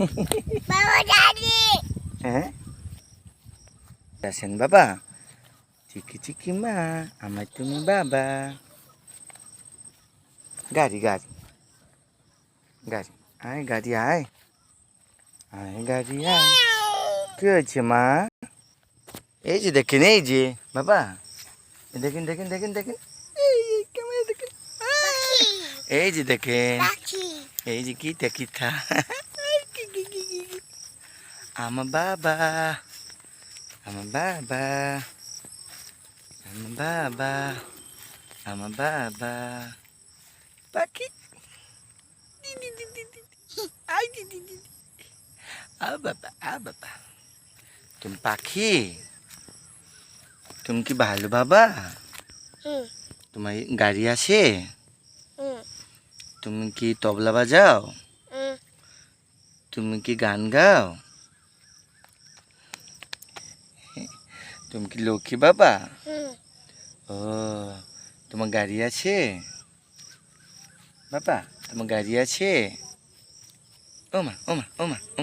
বাবা দাদি। হ্যাঁ? আসেন বাবা? চিকি চিকি মা আমার তুমি বাবা। গাড়ি গাড়ি। গাড়ি আয় গাড়ি আয়। আয় গাড়ি আয়। কি হয়েছে মা? এই যে দেখেন এই যে বাবা। দেখেন দেখেন দেখেন দেখেন। এই যে দেখেন? এই যে দেখেন। এই যে কি দেখি থা। আমার বাবা আমার বাবা আমার বাবা আমার বাবা পাখি। আই দি, দি, দি, দি। আ বাবা আ বাবা তুমি পাখি তুমি কি ভালো বাবা তোমার গাড়ি আছে তুমি কি তবলা বাজাও তুমি কি গান গাও তুমি কি লক্ষ্মী বাবা? ও তোমার গাড়ি আছে? বাবা তোমার গাড়ি আছে? ওমা ওমা ওমা ওমা।